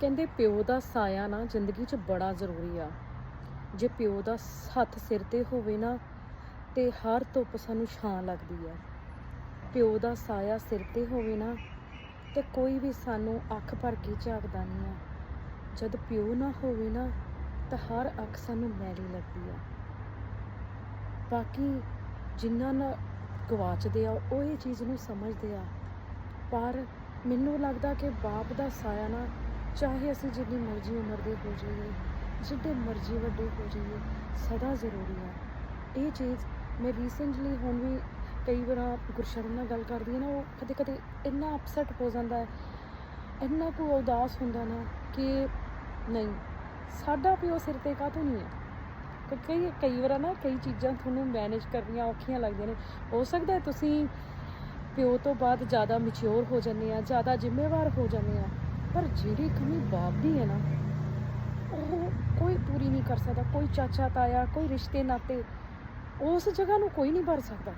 ਕਹਿੰਦੇ ਪਿਓ ਦਾ ਸਾਇਆ ਨਾ ਜ਼ਿੰਦਗੀ 'ਚ ਬੜਾ ਜ਼ਰੂਰੀ ਆ। ਜੇ ਪਿਓ ਦਾ ਹੱਥ ਸਿਰ ਤੇ ਹੋਵੇ ਨਾ, ਤੇ ਹਰ ਧੁੱਪ ਸਾਨੂੰ ਛਾਂ ਲੱਗਦੀ ਆ। ਪਿਓ ਦਾ ਸਾਇਆ ਸਿਰ ਤੇ ਹੋਵੇ ਨਾ, ਤੇ ਕੋਈ ਵੀ ਸਾਨੂੰ ਅੱਖ ਭਰ ਕੇ ਝਾਕਦਾ ਨਹੀਂ ਆ। ਜਦ ਪਿਓ ਨਾ ਹੋਵੇ ਨਾ, ਤਾਂ ਹਰ ਅੱਖ ਸਾਨੂੰ ਮੈਲੀ ਲੱਗਦੀ ਆ। ਬਾਕੀ ਜਿਨ੍ਹਾਂ ਨਾਲ ਗਵਾਚਦੇ ਆ, ਉਹ ਇਹ ਚੀਜ਼ ਨੂੰ ਸਮਝਦੇ ਆ। ਪਰ ਮੈਨੂੰ ਲੱਗਦਾ ਕਿ ਬਾਪ ਦਾ ਸਾਇਆ ਨਾ ਚਾਹੇ ਅਸੀਂ ਜਿੰਨੀ ਮਰਜ਼ੀ ਉਮਰ ਦੇ ਹੋ ਜਾਈਏ ਜਿੱਡੇ ਮਰਜ਼ੀ ਵੱਡੇ ਹੋ ਜਾਈਏ, ਸਦਾ ਜ਼ਰੂਰੀ ਆ ਇਹ ਚੀਜ਼ ਮੈਂ ਰੀਸੈਂਟਲੀ ਹੁਣ ਵੀ ਕਈ ਵਾਰ ਗੁਰਸ਼ਰਨ ਨਾਲ ਗੱਲ ਕਰਦੀ ਹਾਂ ਨਾ, ਉਹ ਕਦੇ ਕਦੇ ਇੰਨਾ ਅਪਸੈਟ ਹੋ ਜਾਂਦਾ ਹੈ, ਇੰਨਾ ਕੁ ਉਦਾਸ ਹੁੰਦਾ ਨਾ ਕਿ ਨਹੀਂ, ਸਾਡਾ ਪਿਓ ਸਿਰ ਤੇ ਕਾਹਤੋਂ ਨਹੀਂ ਹੈ? ਕਿਉਂਕਿ ਕਈ ਕਈ ਵਾਰ ਨਾ ਕਈ ਚੀਜ਼ਾਂ ਤੁਹਾਨੂੰ ਮੈਨੇਜ ਕਰਨੀਆਂ ਔਖੀਆਂ ਲੱਗਦੀਆਂ ਨੇ। ਹੋ ਸਕਦਾ ਤੁਸੀਂ ਪਿਓ ਤੋਂ ਬਾਅਦ ਜ਼ਿਆਦਾ ਮੈਚੁਰ ਹੋ ਜਾਂਦੇ ਆ, ਜ਼ਿਆਦਾ ਜ਼ਿੰਮੇਵਾਰ ਹੋ ਜਾਂਦੇ ਆ। ਪਰ ਜਿਹੜੀ ਕਮੀ ਬਾਪ ਦੀ ਹੈ ਨਾ, ਉਹ ਕੋਈ ਪੂਰੀ ਨਹੀਂ ਕਰ ਸਕਦਾ। ਕੋਈ ਚਾਚਾ ਤਾਇਆ ਕੋਈ ਰਿਸ਼ਤੇ ਨਾਤੇ ਉਸ ਜਗ੍ਹਾ ਨੂੰ ਕੋਈ ਨਹੀਂ ਭਰ ਸਕਦਾ।